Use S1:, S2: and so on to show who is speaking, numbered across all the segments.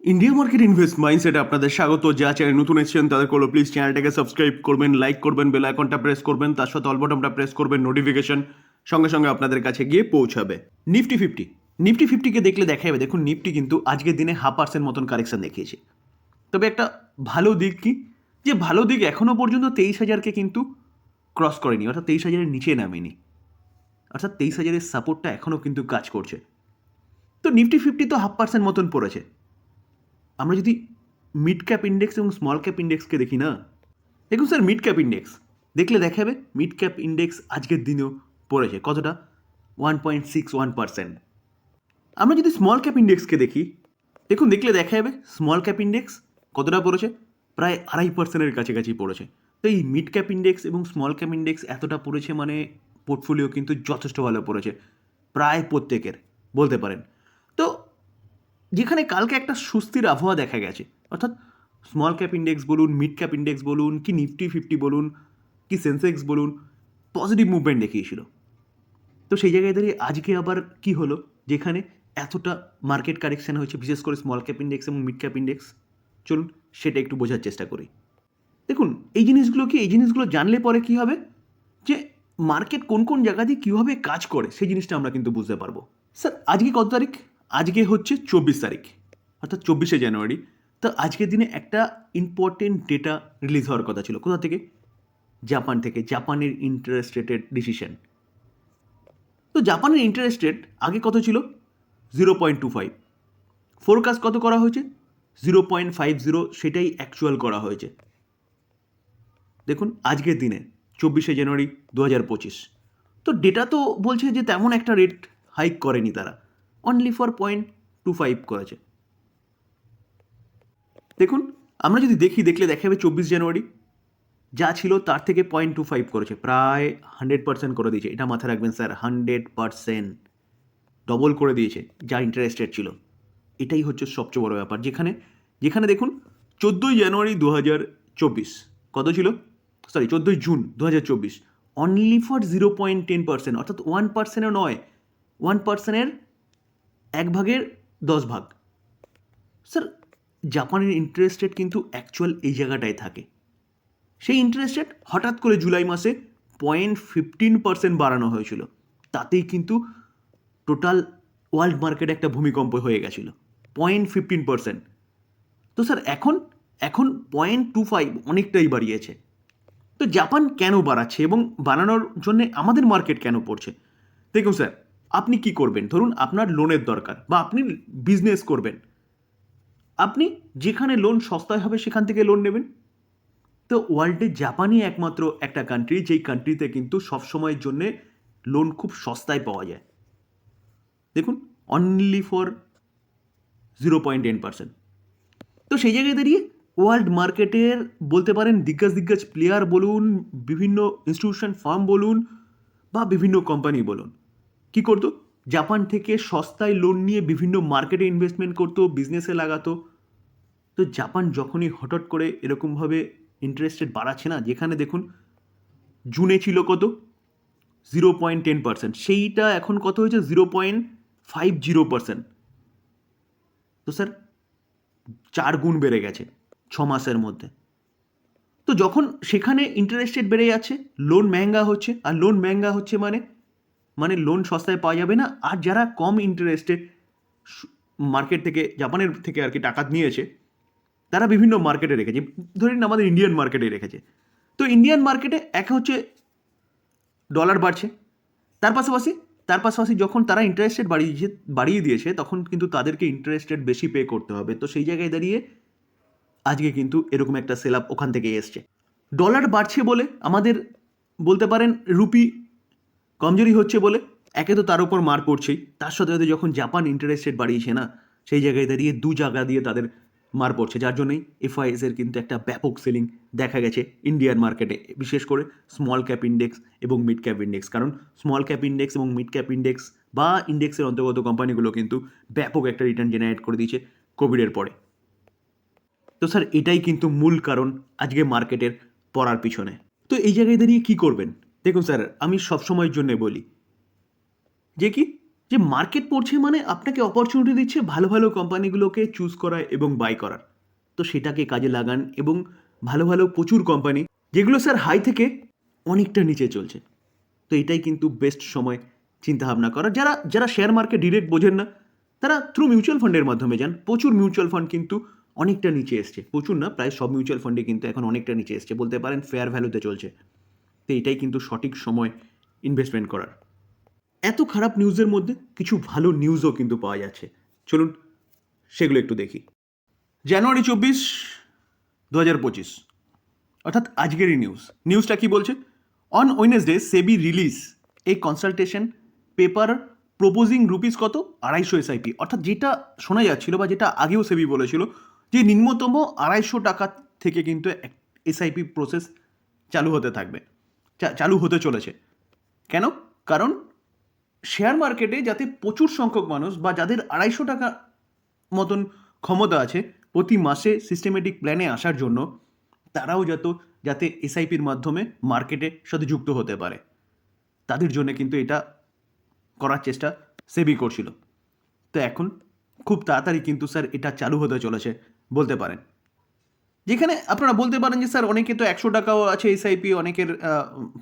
S1: India market invest মাইন্ডসেটে আপনাদের স্বাগত। যা চ্যানেল নতুন এসেছেন তাদের করল প্লিজ চ্যানেলটাকে সাবস্ক্রাইব করবেন লাইক করবেন বেল আইকনটা প্রেস করবেন, তার সাথে অল বটনটা প্রেস করবেন নোটিফিকেশন সঙ্গে সঙ্গে আপনাদের কাছে গিয়ে পৌঁছাবে। নিফটি ফিফটি নিফটি ফিফটিকে দেখলে দেখা যাবে, দেখুন নিফটি কিন্তু আজকের দিনে হাফ পার্সেন্ট মতন কারেকশন দেখিয়েছে। তবে একটা ভালো দিক কি? যে ভালো দিক এখনও পর্যন্ত তেইশ হাজারকে কিন্তু ক্রস করেনি, অর্থাৎ তেইশ হাজারের নিচে নামেনি। অর্থাৎ তেইশ হাজারের সাপোর্টটা এখনও কিন্তু কাজ করছে। তো নিফটি ফিফটি তো হাফ পার্সেন্ট মতন পড়েছে। আমরা যদি মিড ক্যাপ ইন্ডেক্স এবং স্মল ক্যাপ ইন্ডেক্সকে দেখি না, দেখুন স্যার মিড ক্যাপ ইন্ডেক্স দেখলে দেখাবে মিড ক্যাপ ইন্ডেক্স আজকের দিনেও পড়েছে। কতটা? One point six one percent আমরা যদি স্মল ক্যাপ ইন্ডেক্সকে দেখি, দেখুন, দেখলে দেখা যাবে স্মল ক্যাপ ইন্ডেক্স কতটা পড়েছে? প্রায় আড়াই পার্সেন্টের কাছাকাছি পড়েছে। তো এই মিড ক্যাপ ইন্ডেক্স এবং স্মল ক্যাপ ইন্ডেক্স এতটা পড়েছে মানে পোর্টফোলিও কিন্তু যথেষ্ট ভালো পড়েছে। প্রায় প্রত্যেকের, বলতে পারেন। তো যেখানে কালকে একটা সুস্থির আবহাওয়া দেখা গেছে। অর্থাৎ স্মল ক্যাপ ইন্ডেক্স বলুন মিড ক্যাপ ইন্ডেক্স বলুন, কি নিফটি ফিফটি বলুন, কি সেন্সেক্স বলুন পজিটিভ মুভমেন্ট দেখিয়েছিল। তো সেই জায়গায় দাঁড়িয়ে আজকে আবার কি হলো? যেখানে এতটা মার্কেট কারেকশন হয়েছে, বিশেষ করে স্মল ক্যাপ ইন্ডেক্স এবং মিড ক্যাপ ইন্ডেক্স চলুন, সেটা একটু বোঝার চেষ্টা করি। দেখুন, এই জিনিসগুলো কি, এই জিনিসগুলো জানলে পরে কি হবে? যে মার্কেট কোন কোন জায়গা দিয়ে কীভাবে কাজ করে, সেই জিনিসটা আমরা কিন্তু বুঝতে পারব। স্যার, আজকে কত তারিখ? আজকে হচ্ছে চব্বিশ তারিখ, অর্থাৎ চব্বিশে জানুয়ারি। তো আজকের দিনে একটা ইম্পর্টেন্ট ডেটা রিলিজ হওয়ার কথা ছিল। কোথা থেকে? জাপান থেকে, জাপানের ইন্টারেস্ট রেটের ডিসিশন তো জাপানের ইন্টারেস্ট রেট আগে কত ছিল? Zero point two five forecast কত করা হয়েছে? জিরো পয়েন্ট ফাইভ জিরো সেটাই অ্যাকচুয়াল করা হয়েছে। দেখুন, আজকের দিনে, চব্বিশে জানুয়ারি দু হাজার পঁচিশ। তো ডেটা তো বলছে যে তেমন একটা রেট হাইক করেনি তারা। Only for point two five করেছে। দেখুন, আমরা যদি দেখি, দেখলে দেখা যাবে চব্বিশ জানুয়ারি। যা ছিল তার থেকে পয়েন্ট টু ফাইভ করেছে, প্রায় হান্ড্রেড পার্সেন্ট করে দিয়েছে। এটা মাথায় রাখবেন স্যার হান্ড্রেড পার্সেন্ট ডবল করে দিয়েছে, যা ইন্টারেস্টেড ছিল। এটাই হচ্ছে সবচেয়ে বড় ব্যাপার। যেখানে যেখানে দেখুন, চোদ্দোই জানুয়ারি দু হাজার চব্বিশ, কত ছিল? সরি চোদ্দোই জুন দু হাজার চব্বিশ। Only for zero point ten percent অর্থাৎ ওয়ান পার্সেন্টও নয় ওয়ান পার্সেন্টের এক ভাগের দশ ভাগ। স্যার, জাপানের ইন্টারেস্ট রেট কিন্তু অ্যাকচুয়াল এই জায়গাটায় থাকে। সেই ইন্টারেস্ট রেট হঠাৎ করে জুলাই মাসে পয়েন্ট ফিফটিন পার্সেন্ট বাড়ানো হয়েছিল। তাতেই কিন্তু টোটাল ওয়ার্ল্ড মার্কেটে একটা ভূমিকম্প হয়ে গেছিল পয়েন্ট ফিফটিন পার্সেন্ট তো স্যার, এখন এখন পয়েন্ট টু ফাইভ অনেকটাই বাড়িয়েছে। তো জাপান কেন বাড়াচ্ছে এবং বানানোর জন্য আমাদের মার্কেট কেন পড়ছে? দেখুন স্যার আপনি কি করবেন? ধরুন আপনার লোনের দরকার বা আপনি বিজনেস করবেন। আপনি যেখানে লোন সস্তায় হবে সেখান থেকে লোন নেবেন। তো ওয়ার্ল্ডে জাপানই একমাত্র একটা কান্ট্রি যেই কান্ট্রিতে কিন্তু সবসময়ের জন্যে লোন খুব সস্তায় পাওয়া যায়। দেখুন only for zero point ten percent তো সেই জায়গায় দাঁড়িয়ে ওয়ার্ল্ড মার্কেটের বলতে পারেন দিগ্গজ দিগ্গজ প্লেয়ার বলুন, বিভিন্ন ইনস্টিটিউশন ফার্ম বলুন বা বিভিন্ন কোম্পানি বলুন। কি করতো? জাপান থেকে সস্তায় লোন নিয়ে বিভিন্ন মার্কেটে ইনভেস্টমেন্ট করতো বিজনেসে লাগাতো। তো জাপান যখনই হঠাৎ করে এরকমভাবে ইন্টারেস্ট রেট বাড়াচ্ছে না, যেখানে দেখুন, জুনে ছিল কত? জিরো পয়েন্ট টেন পার্সেন্ট সেইটা এখন কত হয়েছে? Zero point five zero percent তো স্যার চার গুণ বেড়ে গেছে ছ মাসের মধ্যে। তো যখন সেখানে ইন্টারেস্ট রেট বেড়ে যাচ্ছে লোন মেহঙ্গা হচ্ছে। আর লোন মেহঙ্গা হচ্ছে মানে মানে লোন সস্তায় পাওয়া যাবে না। আর যারা কম ইন্টারেস্টে মার্কেট থেকে জাপানের থেকে আর কি টাকা নিয়েছে, তারা বিভিন্ন মার্কেটে রেখেছে। ধরে নিন আমাদের ইন্ডিয়ান মার্কেটে রেখেছে। তো ইন্ডিয়ান মার্কেটে এক হচ্ছে ডলার বাড়ছে। তার পাশাপাশি তার পাশাপাশি যখন তারা ইন্টারেস্ট রেট বাড়িয়েছে, বাড়িয়ে দিয়েছে, তখন কিন্তু তাদেরকে ইন্টারেস্ট রেট বেশি পে করতে হবে। তো সেই জায়গায় দাঁড়িয়ে আজকে কিন্তু এরকম একটা সেল আপ ওখান থেকে এসছে। ডলার বাড়ছে বলে আমাদের বলতে পারেন রুপি কমজোরি হচ্ছে বলে একে তো তার উপর মার পড়ছেই। তার সাথে সাথে যখন জাপান ইন্টারেস্ট রেট বাড়িয়েছে না, সেই জায়গায় দাঁড়িয়ে দু জায়গা দিয়ে তাদের মার পড়ছে। যার জন্যই এফআইএস এর কিন্তু একটা ব্যাপক সেলিং দেখা গেছে ইন্ডিয়ান মার্কেটে বিশেষ করে স্মল ক্যাপ ইন্ডেক্স এবং মিড ক্যাপ ইন্ডেক্স কারণ স্মল ক্যাপ ইন্ডেক্স এবং মিড ক্যাপ ইন্ডেক্স বা ইন্ডেক্সের অন্তর্গত কোম্পানিগুলো কিন্তু ব্যাপক একটা রিটার্ন জেনারেট করে দিয়েছে কোভিডের পরে। তো স্যার এটাই কিন্তু মূল কারণ আজকে মার্কেটের পড়ার পিছনে। তো এই জায়গায় দাঁড়িয়ে কী করবেন? দেখুন স্যার, আমি সবসময়ের জন্য বলি। যে কি? যে মার্কেট পড়ছে মানে আপনাকে অপরচুনিটি দিচ্ছে ভালো ভালো কোম্পানিগুলোকে চুজ করা এবং বাই করার। তো সেটাকে কাজে লাগান এবং ভালো ভালো প্রচুর কোম্পানি, যেগুলো স্যার হাই থেকে অনেকটা নিচে চলছে। তো এটাই কিন্তু বেস্ট সময় চিন্তা ভাবনা করার। যারা যারা শেয়ার মার্কেট ডিরেক্ট বোঝেন না, তারা থ্রু মিউচুয়াল ফান্ডের মাধ্যমে যান। প্রচুর মিউচুয়াল ফান্ড কিন্তু অনেকটা নিচে এসছে। প্রচুর না, প্রায় সব মিউচুয়াল ফান্ডে কিন্তু এখন অনেকটা নিচে এসছে। বলতে পারেন ফেয়ার ভ্যালুতে চলছে। তো এটাই কিন্তু সঠিক সময় ইনভেস্টমেন্ট করার। এত খারাপ নিউজের মধ্যে কিছু ভালো নিউজও কিন্তু পাওয়া যাচ্ছে। চলুন সেগুলো একটু দেখি। জানুয়ারি চব্বিশ দু হাজার পঁচিশ। অর্থাৎ আজকেরই নিউজ নিউজটা কি বলছে? অন ওয়েনেসডে সেবি রিলিজ এই কনসালটেশন পেপার প্রপোজিং রুপিস কত? আড়াইশো এসআইপি অর্থাৎ যেটা শোনা যাচ্ছিল বা যেটা আগেও সেবি বলেছিল যে নিম্নতম আড়াইশো টাকা থেকে কিন্তু এসআইপি প্রসেস চালু হতে থাকবে। চালু হতে চলেছে। কেন? কারণ শেয়ার মার্কেটে যাতে প্রচুর সংখ্যক মানুষ বা যাদের আড়াইশো টাকা মতন ক্ষমতা আছে প্রতি মাসে সিস্টেমেটিক প্ল্যানে আসার জন্য, তারাও যত, যাতে এসআইপির মাধ্যমে মার্কেটে সাথে যুক্ত হতে পারে। তাদের জন্য কিন্তু এটা করার চেষ্টা সেবি করছিল। তো এখন খুব তাড়াতাড়ি কিন্তু স্যার এটা চালু হতে চলেছে বলতে পারেন। যেখানে আপনারা বলতে পারেন যে, স্যার, অনেকে তো একশো টাকাও আছে এসআইপি অনেকের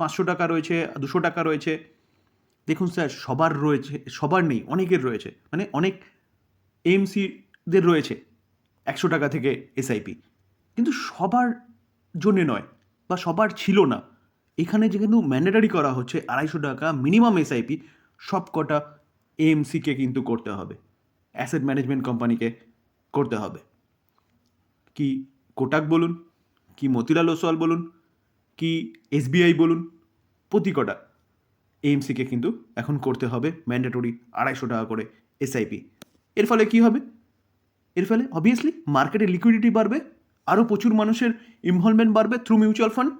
S1: পাঁচশো টাকা রয়েছে, দুশো টাকা রয়েছে। দেখুন স্যার, সবার রয়েছে, সবার নেই, অনেকের রয়েছে। মানে অনেক এমসিদের রয়েছে একশো টাকা থেকে এসআইপি কিন্তু সবার জন্যে নয়, বা সবার ছিল না। এখানে যে কিন্তু ম্যান্ডেটারি করা হচ্ছে আড়াইশো টাকা মিনিমাম এসআইপি সব কটা এএমসিকে কিন্তু করতে হবে। অ্যাসেট ম্যানেজমেন্ট কোম্পানিকে করতে হবে। কি কোটাক বলুন, কি মতিলাল ওসওয়াল বলুন, কি এসবিআই বলুন, প্রতি কটা এএমসিকে কিন্তু এখন করতে হবে ম্যান্ডেটরি আড়াইশো টাকা করে এসআইপি। এর ফলে কি হবে? এর ফলে অবভিয়াসলি মার্কেটে লিকুইডিটি বাড়বে, আরও প্রচুর মানুষের ইনভলভমেন্ট বাড়বে থ্রু মিউচুয়াল ফান্ড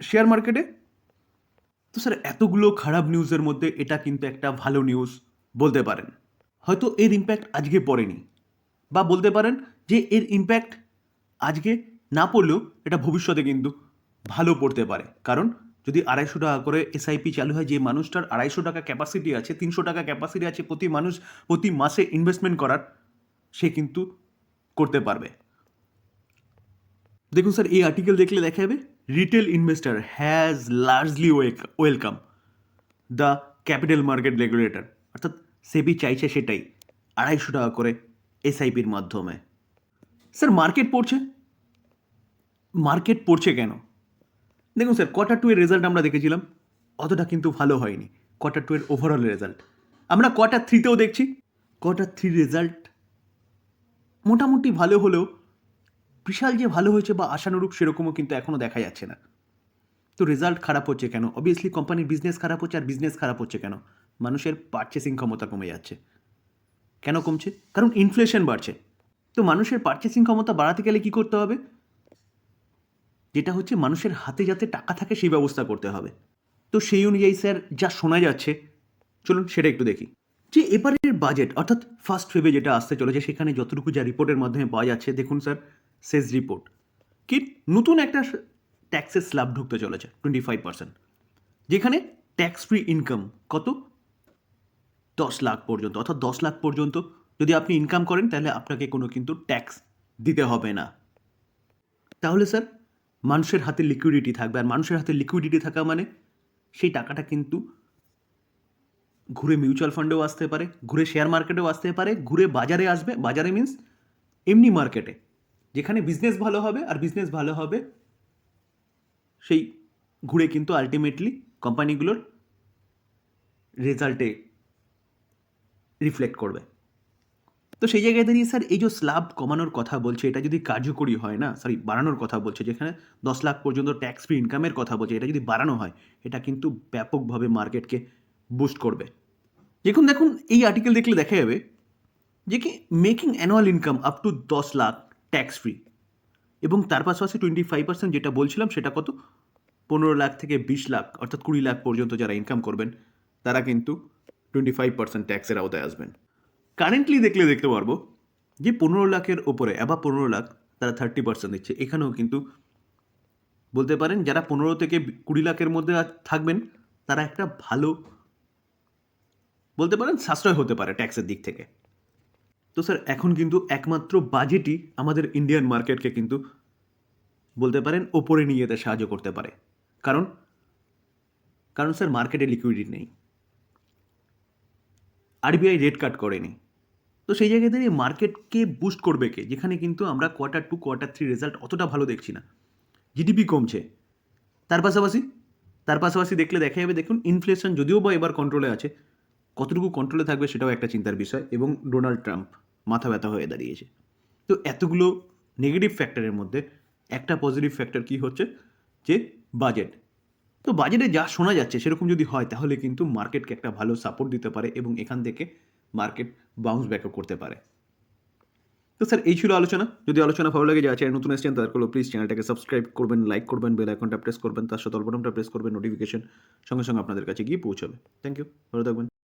S1: শেয়ার মার্কেটে তো স্যার, এতগুলো খারাপ নিউজের মধ্যে এটা কিন্তু একটা ভালো নিউজ বলতে পারেন। হয়তো এর ইম্প্যাক্ট আজকে পড়েনি, বা বলতে পারেন যে এর ইম্প্যাক্ট আজকে না পড়লেও এটা ভবিষ্যতে কিন্তু ভালো পড়তে পারে। কারণ যদি আড়াইশো টাকা করে এসআইপি চালু হয়, যে মানুষটার আড়াইশো টাকা ক্যাপাসিটি আছে, তিনশো টাকা ক্যাপাসিটি আছে প্রতি মানুষ প্রতি মাসে ইনভেস্টমেন্ট করার, সে কিন্তু করতে পারবে। দেখুন স্যার এই আর্টিকেল দেখলে দেখা যাবে retail investor has largely welcome the capital market regulator অর্থাৎ সেবি চাইছে সেটাই, আড়াইশো টাকা করে এসআইপির মাধ্যমে। স্যার মার্কেট পড়ছে? মার্কেট পড়ছে কেন? দেখুন স্যার কোয়ার্টার টু এর রেজাল্ট আমরা দেখেছিলাম। অতটা কিন্তু ভালো হয়নি। কোয়ার্টার টু এর ওভারঅল রেজাল্ট আমরা কোয়ার্টার থ্রিতেও দেখছি। কোয়ার্টার থ্রি রেজাল্ট মোটামুটি ভালো হলেও, বিশাল যে ভালো হয়েছে বা আশানুরূপ সেরকমও কিন্তু এখনও দেখা যাচ্ছে না। তো রেজাল্ট খারাপ হচ্ছে কেন? অবভিয়াসলি কোম্পানির বিজনেস খারাপ হচ্ছে আর বিজনেস খারাপ হচ্ছে কেন? মানুষের পারচেসিং ক্ষমতা কমে যাচ্ছে। কেন কমছে? কারণ ইনফ্লেশন বাড়ছে। তো মানুষের পারচেসিং ক্ষমতা বাড়াতে গেলে কি করতে হবে? যেটা হচ্ছে মানুষের হাতে যাতে টাকা থাকে সেই ব্যবস্থা করতে হবে। তো সেই অনুযায়ী স্যার যা শোনা যাচ্ছে, চলুন সেটা একটু দেখি। যে এবারের বাজেট অর্থাৎ ফার্স্ট ফেবে যেটা আসতে চলেছে, সেখানে যতটুকু যা রিপোর্টের মাধ্যমে পাওয়া যাচ্ছে, দেখুন স্যার শেষ রিপোর্ট কি? নতুন একটা ট্যাক্সের স্ল্যাব ঢুকতে চলেছে টোয়েন্টি ফাইভ পার্সেন্ট যেখানে ট্যাক্স ফ্রি ইনকাম কত? দশ লাখ পর্যন্ত, অর্থাৎ দশ লাখ পর্যন্ত যদি আপনি ইনকাম করেন, তাহলে আপনাকে কোনো কিন্তু ট্যাক্স দিতে হবে না। তাহলে স্যার মানুষের হাতে লিকুইডিটি থাকবে। আর মানুষের হাতে লিকুইডিটি থাকা মানে সেই টাকাটা কিন্তু ঘুরে মিউচুয়াল ফান্ডেও আসতে পারে, ঘুরে শেয়ার মার্কেটেও আসতে পারে, ঘুরে বাজারে আসবে। বাজারে মিন্স এমনি মার্কেটে যেখানে বিজনেস ভালো হবে আর বিজনেস ভালো হবে, সেই ঘুরে কিন্তু আলটিমেটলি কোম্পানিগুলোর রেজাল্টে রিফ্লেক্ট করবে। তো সেই জায়গায় দাঁড়িয়ে স্যার এই যে স্ল্যাব কমানোর কথা বলছে, এটা যদি কার্যকরী হয় না সরি বাড়ানোর কথা বলছে, যেখানে দশ লাখ পর্যন্ত ট্যাক্স ফ্রি ইনকামের কথা বলছে, এটা যদি বাড়ানো হয়, এটা কিন্তু ব্যাপকভাবে মার্কেটকে বুস্ট করবে। দেখুন দেখুন, এই আর্টিকেল দেখলে দেখা যাবে যে কি making annual income up to দশ লাখ ট্যাক্স ফ্রি এবং তার পাশাপাশি টোয়েন্টি ফাইভ পার্সেন্ট যেটা বলছিলাম, সেটা কত? পনেরো লাখ থেকে বিশ লাখ, অর্থাৎ কুড়ি লাখ পর্যন্ত যারা ইনকাম করবেন, তারা কিন্তু টোয়েন্টি ফাইভ পার্সেন্ট ট্যাক্সের আওতায় আসবেন। কারেন্টলি দেখলে দেখতে পারব যে পনেরো লাখের ওপরে আবার পনেরো লাখ, তারা থার্টি পার্সেন্ট দিচ্ছে। এখানেও কিন্তু বলতে পারেন, যারা পনেরো থেকে কুড়ি লাখের মধ্যে থাকবেন, তারা একটা ভালো বলতে পারেন, সাশ্রয় হতে পারে ট্যাক্সের দিক থেকে। তো স্যার এখন কিন্তু একমাত্র বাজেটই আমাদের ইন্ডিয়ান মার্কেটকে কিন্তু বলতে পারেন, ওপরে নিয়ে যেতে সাহায্য করতে পারে। কারণ কারণ স্যার মার্কেটে লিকুইডিটি নেই। আরবিআই রেট কাট করেনি। তো সেই জায়গায় দাঁড়িয়ে মার্কেটকে বুস্ট করবে কে? যেখানে কিন্তু আমরা quarter two quarter three result অতটা ভালো দেখছি না। জিডিপি কমছে। তার পাশাপাশি তার পাশাপাশি দেখলে দেখা যাবে, দেখুন ইনফ্লেশন যদিও বা এবার কন্ট্রোলে আছে, কতটুকু কন্ট্রোলে থাকবে সেটাও একটা চিন্তার বিষয় এবং ডোনাল্ড ট্রাম্প মাথা ব্যথা হয়ে দাঁড়িয়েছে। তো এতগুলো নেগেটিভ ফ্যাক্টরের মধ্যে একটা পজিটিভ ফ্যাক্টর কি হচ্ছে? যে বাজেট তো বাজেটে যা শোনা যাচ্ছে সেরকম যদি হয়, তাহলে কিন্তু মার্কেটকে একটা ভালো সাপোর্ট দিতে পারে এবং এখান থেকে মার্কেট বাউন্স ব্যাকও করতে পারে। তো স্যার, এই ছিল আলোচনা। যদি আলোচনা ভালো লাগে যে আছে নতুন এসছেন তাদেরগুলো প্লিজ চ্যানেলটাকে সাবস্ক্রাইব করবেন লাইক করবেন বেল আইকনটা প্রেস করবেন, তার সাথে অল্পটনটা প্রেস করবেন নোটিফিকেশন সঙ্গে সঙ্গে আপনাদের কাছে গিয়ে পৌঁছাবে। থ্যাংক ইউ ভালো থাকবেন।